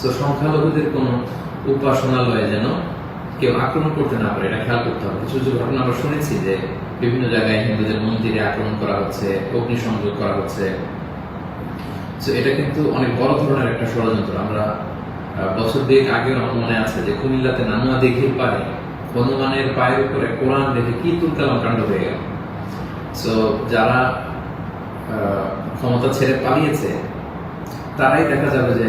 তো সংখ্যালঘুদের কোনো উপাসনালয়ে যেন কেউ আক্রমণ করতে না পারে, এটা খেয়াল করতে হবে। কিছু কিছু ঘটনা আমরা শুনেছি যে বিভিন্ন জায়গায় হিন্দুদের মন্দিরে আক্রমণ করা হচ্ছে অগ্নিসংযোগ করা হচ্ছে। তো এটা কিন্তু অনেক বড় ধরনের একটা ষড়যন্ত্র। আমরা বছর দুয়েক আগেও আমার মনে আছে যে কুমিল্লাতে নানুয়া দিঘির পারে হনুমানের পায়ের উপরে কোরআন রেখে কি তুলকালাম কাণ্ড হয়ে গেল। সো যারা ক্ষমতা ছেড়ে পালিয়েছে, তারাই দেখা যাবে যে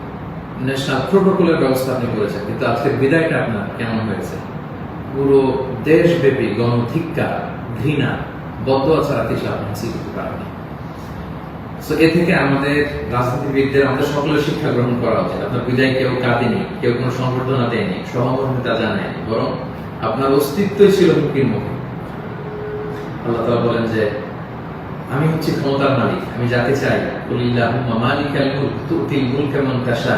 ন্যাশনাল প্রোটোকলের ব্যবস্থা আপনি করেছেন, কিন্তু আজকের বিদায়টা আপনার কেমন হয়েছে? পুরো দেশব্যাপী গণধিক্কার, ঘৃণা বদ্ধ ছাড়া কিছু আপনি হাসিল করতে পারেননি। তো এ থেকে আমাদের রাজনীতিবিদদের, আমাদের সকলের শিক্ষা গ্রহণ করা উচিত। আপনার বিদায় কেউ কাঁদেনি, কেউ কোনো সংবর্ধনা দেয়নি, সহমর্মিতা জানায়নি, বরং আপনার অস্তিত্বই ছিল হুমকির মুখে। আল্লাহ তাআলা বলেন যে, আমি হচ্ছি ক্ষমতার মালিক, আমি যাকে চাই, কুলিল্লাহুম্মা মালিকাল মুলক, তুতিল মুলকা মান তাশা।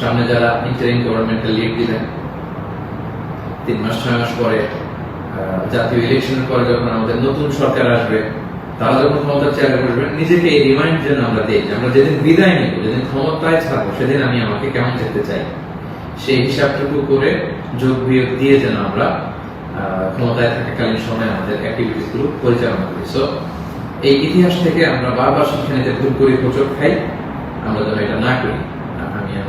সামনে যারা ইন্টারিম গভর্নমেন্টের লিড দিবেন, তিন মাস, ছয় মাস পরে জাতীয় ইলেকশনের পরে যখন আমাদের নতুন সরকার আসবে, তারা যখন ক্ষমতার চেয়ারে বসবেন নিজেকে এই রিমাইন্ড যেন আমরা দিই আমরা যেদিন বিদায় নিব, যেদিন ক্ষমতায় থাকব, সেদিন আমি আমাকে কেমন যেতে চাই। সেই হিসাবটুকু করে যোগ বিয়োগ দিয়ে যেন আমরা ক্ষমতায় থাকাকালীন সময় আমাদের অ্যাক্টিভিটিসগুলো পরিচালনা করি। সো এই ইতিহাস থেকে আমরা বারবার শিক্ষা নিতে ভুল করি, প্রচুর খাই, আমরা যেন এটা না করি।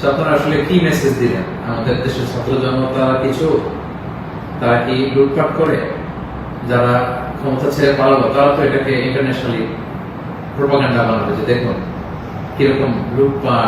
তো আপনারা আসলে কি মেসেজ দিলেন? আমাদের দেশের ছাত্র জনতা কিছু? তারা কি লুটপাট করে? যারা ক্ষমতা ছেড়ে পালালো, তারা তো এটাকে ইন্টারন্যাশনালি প্রোপাগান্ডা বানাবে, যে দেখুন কীরকম লুটপাট।